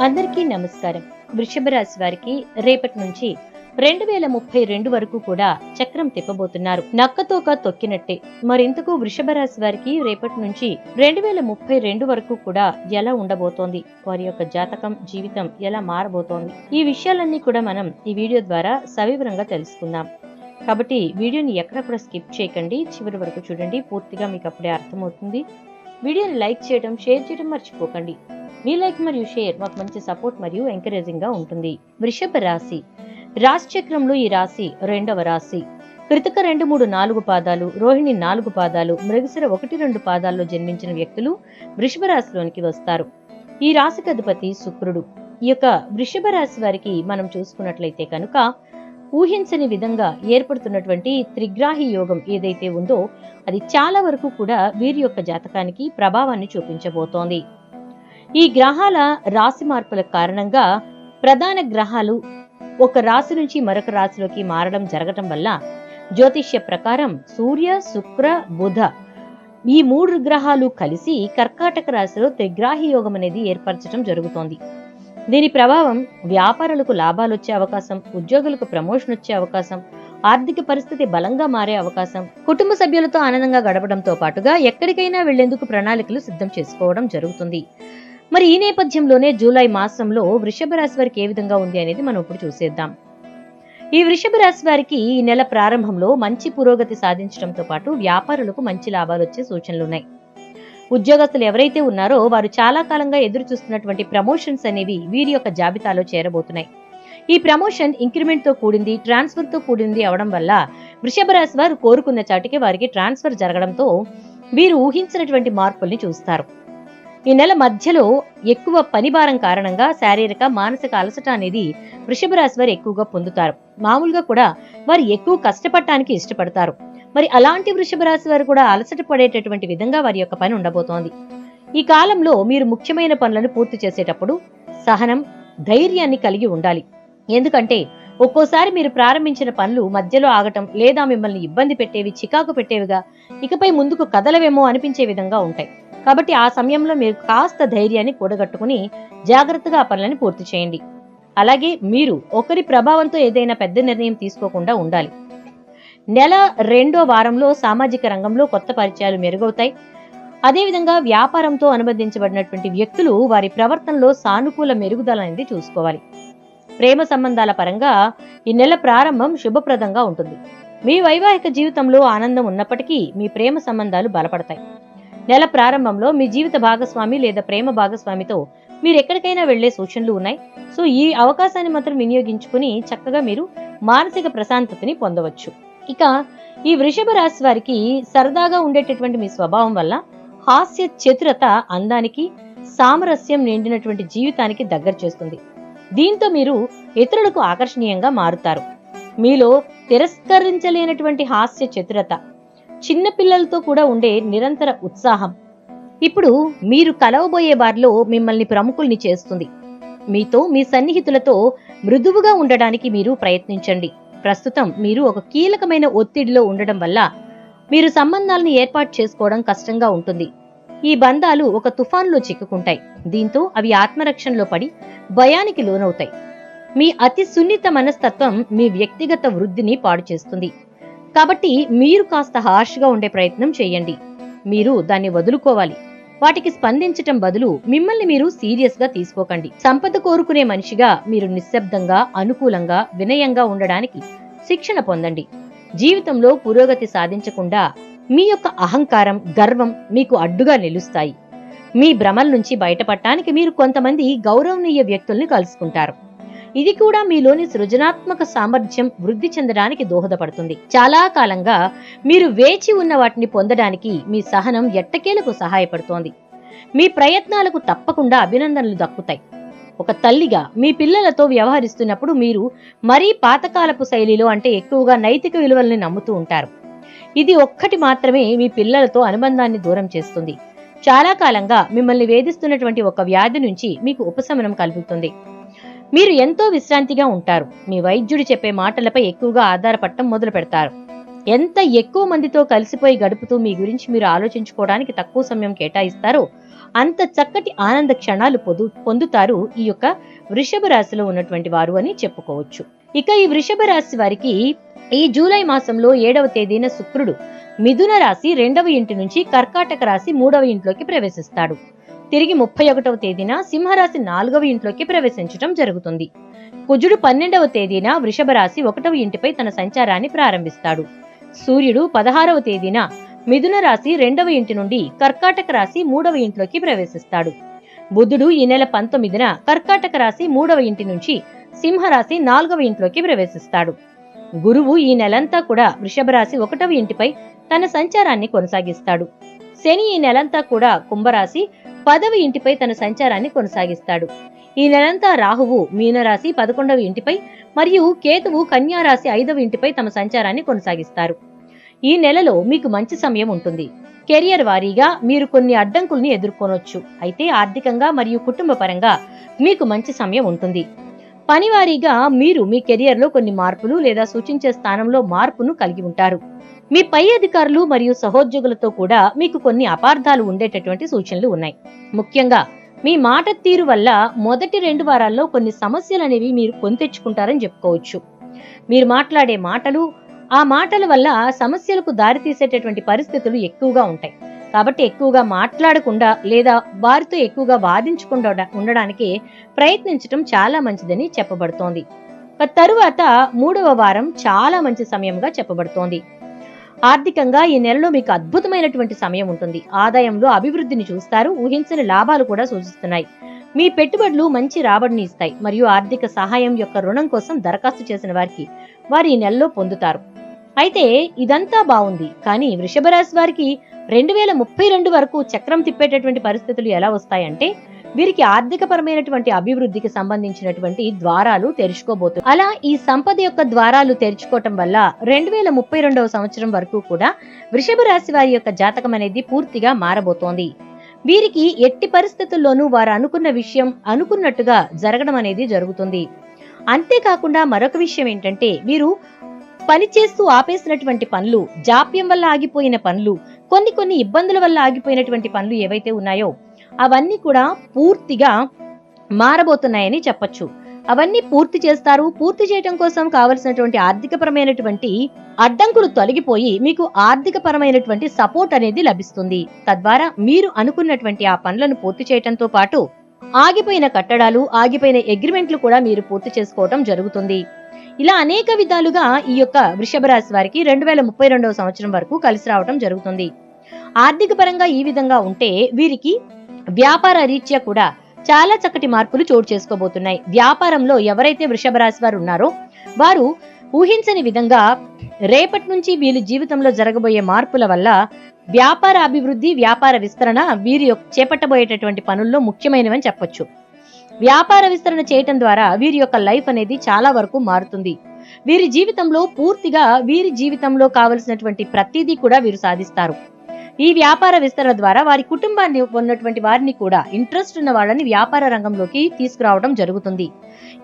అందరికీ నమస్కారం. వృషభ రాశి వారికి రేపటి నుంచి రెండు వేల ముప్పై రెండు వరకు కూడా చక్రం తిప్పబోతున్నారు. నక్కతోక తొక్కినట్టే. మరింతకు వృషభ రాశి వారికి రేపటి నుంచి రెండు వేల ముప్పై రెండు వరకు కూడా ఎలా ఉండబోతోంది? వారి యొక్క జాతకం జీవితం ఎలా మారబోతోంది? ఈ విషయాలన్నీ కూడా మనం ఈ వీడియో ద్వారా సవివరంగా తెలుసుకుందాం. కాబట్టి వీడియోని ఎక్కడ కూడా స్కిప్ చేయకండి. చివరి వరకు చూడండి. పూర్తిగా మీకు అప్పుడే అర్థమవుతుంది. వీడియోని లైక్ చేయడం షేర్ చేయడం మర్చిపోకండి. మీ లైక్ మరియు షేర్ మాకు మంచి సపోర్ట్ మరియు ఎంకరేజింగ్గా ఉంటుంది. వృషభ రాశి. రాశి చక్రంలో ఈ రాశి రెండవ రాశి. కృతిక రెండు మూడు నాలుగు పాదాలు రోహిణి నాలుగు పాదాలు మృగశిర ఒకటి రెండు పాదాల్లో జన్మించిన వ్యక్తులు వృషభ రాశిలోనికి వస్తారు. ఈ రాశికి అధిపతి శుక్రుడు. ఈ యొక్క వృషభ రాశి వారికి మనం చూసుకున్నట్లయితే కనుక ఊహించని విధంగా ఏర్పడుతున్నటువంటి త్రిగ్రాహి యోగం ఏదైతే ఉందో అది చాలా వరకు కూడా వీరి యొక్క జాతకానికి ప్రభావాన్ని చూపించబోతోంది. ఈ గ్రహాల రాశి మార్పుల కారణంగా ప్రధాన గ్రహాలు ఒక రాశి నుంచి మరొక రాశిలోకి మారడం జరగటం వల్ల జ్యోతిష్య ప్రకారం సూర్య శుక్ర బుధ ఈ మూడు గ్రహాలు కలిసి కర్కాటక రాశిలో త్రిగ్రాహి యోగం అనేది ఏర్పరచడం జరుగుతోంది. దీని ప్రభావం వ్యాపారులకు లాభాలు వచ్చే అవకాశం ఉద్యోగులకు ప్రమోషన్ వచ్చే అవకాశం ఆర్థిక పరిస్థితి బలంగా మారే అవకాశం కుటుంబ సభ్యులతో ఆనందంగా గడపడంతో పాటుగా ఎక్కడికైనా వెళ్ళేందుకు ప్రణాళికలు సిద్ధం చేసుకోవడం జరుగుతుంది. మరి ఈ నేపథ్యంలోనే జూలై మాసంలో వృషభ రాశి వారికి ఏ విధంగా ఉంది అనేది మనం ఇప్పుడు చూసేద్దాం. ఈ వృషభ రాశి వారికి ఈ నెల ప్రారంభంలో మంచి పురోగతి సాధించడంతో పాటు వ్యాపారులకు మంచి లాభాలు వచ్చే సూచనలున్నాయి ఉద్యోగస్తులు ఎవరైతే ఉన్నారో వారు చాలా కాలంగా ఎదురు చూస్తున్నటువంటి ప్రమోషన్స్ అనేవి వీరి యొక్క జాబితాలో చేరబోతున్నాయి. ఈ ప్రమోషన్ ఇంక్రిమెంట్తో కూడింది ట్రాన్స్ఫర్తో కూడింది అవడం వల్ల వృషభ రాశి వారు కోరుకున్న చాటికి వారికి ట్రాన్స్ఫర్ జరగడంతో వీరు ఊహించినటువంటి మార్పుల్ని చూస్తారు. ఈ నెల మధ్యలో ఎక్కువ పని భారం కారణంగా శారీరక మానసిక అలసట అనేది వృషభ రాశి వారు ఎక్కువగా పొందుతారు. మామూలుగా కూడా వారు ఎక్కువ కష్టపడటానికి ఇష్టపడతారు. మరి అలాంటి వృషభ రాశి వారు కూడా అలసట పడేటటువంటి విధంగా వారి యొక్క పని ఉండబోతోంది. ఈ కాలంలో మీరు ముఖ్యమైన పనులను పూర్తి చేసేటప్పుడు సహనం ధైర్యాన్ని కలిగి ఉండాలి. ఎందుకంటే ఒక్కోసారి మీరు ప్రారంభించిన పనులు మధ్యలో ఆగటం లేదా మిమ్మల్ని ఇబ్బంది పెట్టేవి చికాకు పెట్టేవిగా ఇకపై ముందుకు కదలవేమో అనిపించే విధంగా ఉంటాయి. కాబట్టి ఆ సమయంలో మీరు కాస్త ధైర్యాన్ని కూడగట్టుకుని జాగ్రత్తగా ఆ పనులను పూర్తి చేయండి. అలాగే మీరు ఒకరి ప్రభావంతో ఏదైనా పెద్ద నిర్ణయం తీసుకోకుండా ఉండాలి. నెల రెండో వారంలో సామాజిక రంగంలో కొత్త పరిచయాలు మెరుగవుతాయి. అదేవిధంగా వ్యాపారంతో అనుబంధించబడినటువంటి వ్యక్తులు వారి ప్రవర్తనలో సానుకూల మెరుగుదల అనేది చూసుకోవాలి. ప్రేమ సంబంధాల పరంగా ఈ నెల ప్రారంభం శుభప్రదంగా ఉంటుంది. మీ వైవాహిక జీవితంలో ఆనందం ఉన్నప్పటికీ మీ ప్రేమ సంబంధాలు బలపడతాయి. నెల ప్రారంభంలో మీ జీవిత భాగస్వామి లేదా ప్రేమ భాగస్వామితో మీరు ఎక్కడికైనా వెళ్ళే సూచనలు ఉన్నాయి. సో ఈ అవకాశాన్ని మాత్రం వినియోగించుకుని చక్కగా మీరు మానసిక ప్రశాంతతని పొందవచ్చు. ఇక ఈ వృషభ రాశి వారికి సరదాగా ఉండేటటువంటి మీ స్వభావం వల్ల హాస్య చతురత అందానికి సామరస్యం నిండినటువంటి జీవితానికి దగ్గర చేస్తుంది. దీంతో మీరు ఇతరులకు ఆకర్షణీయంగా మారుతారు. మీలో తిరస్కరించలేనటువంటి హాస్య చతురత చిన్నపిల్లలతో కూడా ఉండే నిరంతర ఉత్సాహం ఇప్పుడు మీరు కలవబోయే వారిలో మిమ్మల్ని ప్రముఖుల్ని చేస్తుంది. మీతో మీ సన్నిహితులతో మృదువుగా ఉండడానికి మీరు ప్రయత్నించండి. ప్రస్తుతం మీరు ఒక కీలకమైన ఒత్తిడిలో ఉండడం వల్ల మీరు సంబంధాలను ఏర్పాటు చేసుకోవడం కష్టంగా ఉంటుంది. ఈ బంధాలు ఒక తుఫాన్లో చిక్కుకుంటాయి. దీంతో అవి ఆత్మరక్షణలో పడి భయానికి లోనవుతాయి. మీ అతి సున్నిత మనస్తత్వం మీ వ్యక్తిగత వృద్ధిని పాడు చేస్తుంది. కాబట్టి మీరు కాస్త హార్ష్గా ఉండే ప్రయత్నం చేయండి. మీరు దాన్ని వదులుకోవాలి. వాటికి స్పందించటం బదులు మిమ్మల్ని మీరు సీరియస్గా తీసుకోకండి. సంపద కోరుకునే మనిషిగా మీరు నిశ్శబ్దంగా అనుకూలంగా వినయంగా ఉండడానికి శిక్షణ పొందండి. జీవితంలో పురోగతి సాధించకుండా మీ యొక్క అహంకారం గర్వం మీకు అడ్డుగా నిలుస్తాయి. మీ భ్రమల నుంచి బయటపడటానికి మీరు కొంతమంది గౌరవనీయ వ్యక్తుల్ని కలుసుకుంటారు. ఇది కూడా మీలోని సృజనాత్మక సామర్థ్యం వృద్ధి చెందడానికి దోహదపడుతుంది. చాలా కాలంగా మీరు వేచి ఉన్న వాటిని పొందడానికి మీ సహనం ఎట్టకేలకు సహాయపడుతోంది. మీ ప్రయత్నాలకు తప్పకుండా అభినందనలు దక్కుతాయి. ఒక తల్లిగా మీ పిల్లలతో వ్యవహరిస్తున్నప్పుడు మీరు మరీ పాతకాలపు శైలిలో అంటే ఎక్కువగా నైతిక విలువల్ని నమ్ముతూ ఉంటారు. ఇది ఒక్కటి మాత్రమే మీ పిల్లలతో అనుబంధాన్ని దూరం చేస్తుంది. చాలా కాలంగా మిమ్మల్ని వేధిస్తున్నటువంటి ఒక వ్యాధి నుంచి మీకు ఉపశమనం కలుగుతుంది. మీరు ఎంతో విశ్రాంతిగా ఉంటారు. మీ వైద్యుడు చెప్పే మాటలపై ఎక్కువగా ఆధారపడటం మొదలు పెడతారు. ఎంత ఎక్కువ మందితో కలిసిపోయి గడుపుతూ మీ గురించి మీరు ఆలోచించుకోవడానికి తక్కువ సమయం కేటాయిస్తారో అంత చక్కటి ఆనంద క్షణాలు పొందు పొందుతారు ఈ యొక్క వృషభ రాశిలో ఉన్నటువంటి వారు అని చెప్పుకోవచ్చు. ఇక ఈ వృషభ రాశి వారికి ఈ జూలై మాసంలో ఏడవ తేదీన శుక్రుడు మిథున రాశి రెండవ ఇంటి నుంచి కర్కాటక రాశి మూడవ ఇంట్లోకి ప్రవేశిస్తాడు. తిరిగి ముప్పై ఒకటవ తేదీన సింహరాశి నాలుగవ ఇంట్లోకి ప్రవేశించడం జరుగుతుంది. కుజుడు పన్నెండవ తేదీన వృషభ రాశి ఒకటవ ఇంటిపై తన సంచారాన్ని ప్రారంభిస్తాడు. సూర్యుడు పదహారవ తేదీన మిథున రాశి రెండవ ఇంటి నుండి కర్కాటక రాశి మూడవ ఇంట్లోకి ప్రవేశిస్తాడు. బుధుడు ఈ నెల పంతొమ్మిదిన కర్కాటక రాశి మూడవ ఇంటి నుంచి సింహరాశి నాలుగవ ఇంట్లోకి ప్రవేశిస్తాడు. గురువు ఈ నెలంతా కూడా వృషభ రాశి ఒకటవ ఇంటిపై తన సంచారాన్ని కొనసాగిస్తాడు. శని ఈ నెలంతా కూడా కుంభరాశి పదవి ఇంటిపై తన సంచారాన్ని కొనసాగిస్తాడు. ఈ నెలంతా రాహువు మీనరాశి పదకొండవ ఇంటిపై మరియు కేతువు కన్యారాశి ఐదవ ఇంటిపై తమ సంచారాన్ని కొనసాగిస్తారు. ఈ నెలలో మీకు మంచి సమయం ఉంటుంది. కెరియర్ వారీగా మీరు కొన్ని అడ్డంకుల్ని ఎదుర్కొనొచ్చు. అయితే ఆర్థికంగా మరియు కుటుంబ పరంగా మీకు మంచి సమయం ఉంటుంది. పనివారీగా మీరు మీ కెరియర్లో కొన్ని మార్పులు లేదా సూచించే స్థానంలో మార్పును కలిగి ఉంటారు. మీ పై అధికారులు మరియు సహోద్యోగులతో కూడా మీకు కొన్ని అపార్థాలు ఉండేటటువంటి సూచనలు ఉన్నాయి. ముఖ్యంగా మీ మాట తీరు వల్ల మొదటి రెండు వారాల్లో కొన్ని సమస్యలు అనేవి మీరు కొని తెచ్చుకుంటారని చెప్పుకోవచ్చు. మీరు మాట్లాడే మాటలు ఆ మాటల వల్ల సమస్యలకు దారితీసేటటువంటి పరిస్థితులు ఎక్కువగా ఉంటాయి. కాబట్టి ఎక్కువగా మాట్లాడకుండా లేదా వారితో ఎక్కువగా వాదించకుండా ఉండడానికి ప్రయత్నించడం చాలా మంచిదని చెప్పబడుతోంది. తరువాత మూడవ వారం చాలా మంచి సమయంగా చెప్పబడుతోంది. ఆర్థికంగా ఈ నెలలో మీకు అద్భుతమైనటువంటి సమయం ఉంటుంది. ఆదాయంలో అభివృద్ధిని చూస్తారు. ఊహించని లాభాలు కూడా సూచిస్తున్నాయి. మీ పెట్టుబడులు మంచి రాబడిని ఇస్తాయి. మరియు ఆర్థిక సహాయం యొక్క రుణం కోసం దరఖాస్తు చేసిన వారికి వారు ఈ నెలలో పొందుతారు. అయితే ఇదంతా బాగుంది. కానీ వృషభ రాశి వారికి రెండు వేల ముప్పై రెండు వరకు చక్రం తిప్పేటటువంటి పరిస్థితులు ఎలా వస్తాయంటే వీరికి ఆర్థిక పరమైనటువంటి అభివృద్ధికి సంబంధించినటువంటి ద్వారాలు తెరుచుకోబోతుంది అలా ఈ సంపద యొక్క ద్వారాలు తెరుచుకోవటం వల్ల రెండు వేల ముప్పై రెండవ సంవత్సరం వరకు కూడా వృషభ రాశి వారి యొక్క జాతకం అనేది పూర్తిగా మారబోతోంది. వీరికి ఎట్టి పరిస్థితుల్లోనూ వారు అనుకున్న విషయం అనుకున్నట్టుగా జరగడం అనేది జరుగుతుంది. అంతేకాకుండా మరొక విషయం ఏంటంటే వీరు పనిచేస్తూ ఆపేసినటువంటి పనులు జాప్యం వల్ల ఆగిపోయిన పనులు కొన్ని కొన్ని ఇబ్బందుల వల్ల ఆగిపోయినటువంటి పనులు ఏవైతే ఉన్నాయో అవన్నీ కూడా పూర్తిగా మారబోతున్నాయని చెప్పచ్చు. అవన్నీ పూర్తి చేస్తారు. పూర్తి చేయడం కోసం కావలసినటువంటి ఆర్థికపరమైనటువంటి అడ్డంకులు తొలగిపోయి మీకు ఆర్థికపరమైనటువంటి సపోర్ట్ అనేది లభిస్తుంది. తద్వారా మీరు అనుకున్నటువంటి ఆ పనులను పూర్తి చేయటంతో పాటు ఆగిపోయిన కట్టడాలు ఆగిపోయిన అగ్రిమెంట్లు కూడా మీరు పూర్తి చేసుకోవటం జరుగుతుంది. ఇలా అనేక విధాలుగా ఈ యొక్క వృషభ రాశి వారికి రెండు వేల ముప్పై రెండవ సంవత్సరం వరకు కలిసి రావడం జరుగుతుంది. ఆర్థిక పరంగా ఈ విధంగా ఉంటే వీరికి వ్యాపార రీత్యా కూడా చాలా చక్కటి మార్పులు చోటు చేసుకోబోతున్నాయి. వ్యాపారంలో ఎవరైతే వృషభ రాశి వారు ఉన్నారో వారు ఊహించని విధంగా రేపటి నుంచి వీరి జీవితంలో జరగబోయే మార్పుల వల్ల వ్యాపార అభివృద్ధి వ్యాపార విస్తరణ వీరి యొక్క చేపట్టబోయేటటువంటి పనుల్లో ముఖ్యమైనవని చెప్పొచ్చు. వ్యాపార విస్తరణ చేయటం ద్వారా వీరి యొక్క లైఫ్ అనేది చాలా వరకు మారుతుంది. వీరి జీవితంలో పూర్తిగా వీరి జీవితంలో కావలసినటువంటి ప్రతిదీ కూడా వీరు సాధిస్తారు. ఈ వ్యాపార విస్తరణ ద్వారా వారి కుటుంబాన్ని ఉన్నటువంటి వారిని కూడా ఇంట్రెస్ట్ ఉన్న వాళ్ళని వ్యాపార రంగంలోకి తీసుకురావడం జరుగుతుంది.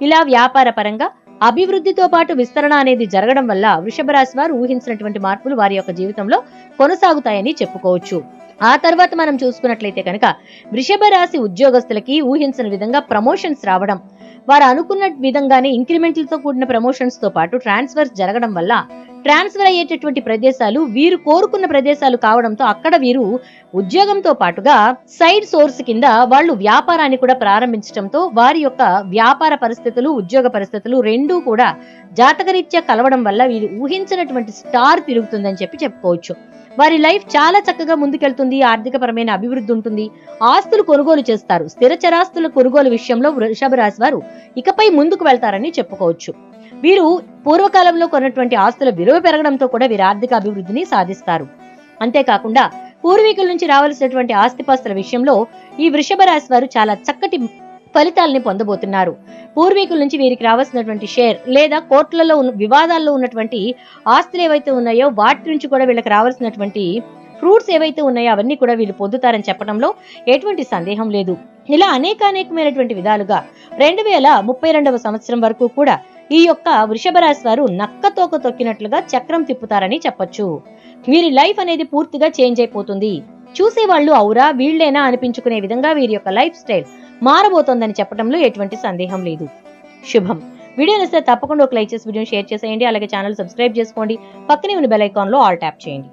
ఇలా వ్యాపార పరంగా అభివృద్ధితో పాటు విస్తరణ అనేది జరగడం వల్ల వృషభ రాశి వారు ఊహించినటువంటి మార్పులు వారి యొక్క జీవితంలో కొనసాగుతాయని చెప్పుకోవచ్చు. ఆ తర్వాత మనం చూసుకున్నట్లయితే కనుక వృషభ రాశి ఉద్యోగస్తులకి ఊహించిన విధంగా ప్రమోషన్స్ రావడం వారు అనుకున్న విధంగానే ఇంక్రిమెంట్లతో కూడిన ప్రమోషన్స్తో పాటు ట్రాన్స్ఫర్స్ జరగడం వల్ల ట్రాన్స్ఫర్ అయ్యేటటువంటి ప్రదేశాలు వీరు కోరుకున్న ప్రదేశాలు కావడంతో అక్కడ వీరు ఉద్యోగంతో పాటుగా సైడ్ సోర్స్ కింద వాళ్ళు వ్యాపారాన్ని కూడా ప్రారంభించడంతో వారి యొక్క వ్యాపార పరిస్థితులు ఉద్యోగ పరిస్థితులు రెండూ కూడా జాతకరీత్యా కలవడం వల్ల వీరు ఊహించినటువంటి స్టార్ తిరుగుతుందని చెప్పి చెప్పుకోవచ్చు. వారి లైఫ్ చాలా చక్కగా ముందుకెళ్తుంది ఆర్థిక పరమైన అభివృద్ధి ఉంటుంది ఆస్తులు కొనుగోలు చేస్తారు స్థిర చరాస్తుల కొనుగోలు విషయంలో వృషభ రాశి వారు ఇకపై ముందుకు వెళ్తారని చెప్పుకోవచ్చు. వీరు పూర్వకాలంలో కొన్నటువంటి ఆస్తుల విలువ పెరగడంతో కూడా వీరు ఆర్థిక అభివృద్ధిని సాధిస్తారు. అంతేకాకుండా పూర్వీకుల నుంచి రావాల్సినటువంటి ఆస్తిపాస్తుల విషయంలో ఈ వృషభ రాశి వారు చాలా చక్కటి ఫలితాలని పొందబోతున్నారు. పూర్వీకుల నుంచి వీరికి రావాల్సినటువంటి షేర్ లేదా కోర్టులలో ఉన్న వివాదాల్లో ఉన్నటువంటి ఆస్తులు ఏవైతే ఉన్నాయో వాటి నుంచి కూడా వీళ్ళకి రావాల్సినటువంటి ఫ్రూట్స్ ఏవైతే ఉన్నాయో అవన్నీ కూడా వీళ్ళు పొందుతారని చెప్పడంలో ఎటువంటి సందేహం లేదు. ఇలా అనేక అనేకమైనటువంటి విధాలుగా రెండు వేల ముప్పై రెండవ సంవత్సరం వరకు కూడా ఈ యొక్క వృషభ రాశి వారు నక్క తోక తొక్కినట్లుగా చక్రం తిప్పుతారని చెప్పొచ్చు. వీరి లైఫ్ అనేది పూర్తిగా చేంజ్ అయిపోతుంది. చూసేవాళ్ళు అవురా వీళ్ళేనా అనిపించుకునే విధంగా వీరి యొక్క లైఫ్ స్టైల్ మారబోతోందని చెప్పడంలో ఎటువంటి సందేహం లేదు. శుభం. వీడియో నచ్చితే తప్పకుండా ఒక లైక్ చేసి వీడియోని షేర్ చేసేయండి. అలాగే ఛానల్ సబ్స్క్రైబ్ చేసుకోండి. పక్కనే ఉన్న బెల్ ఐకాన్లో ఆల్ ట్యాప్ చేయండి.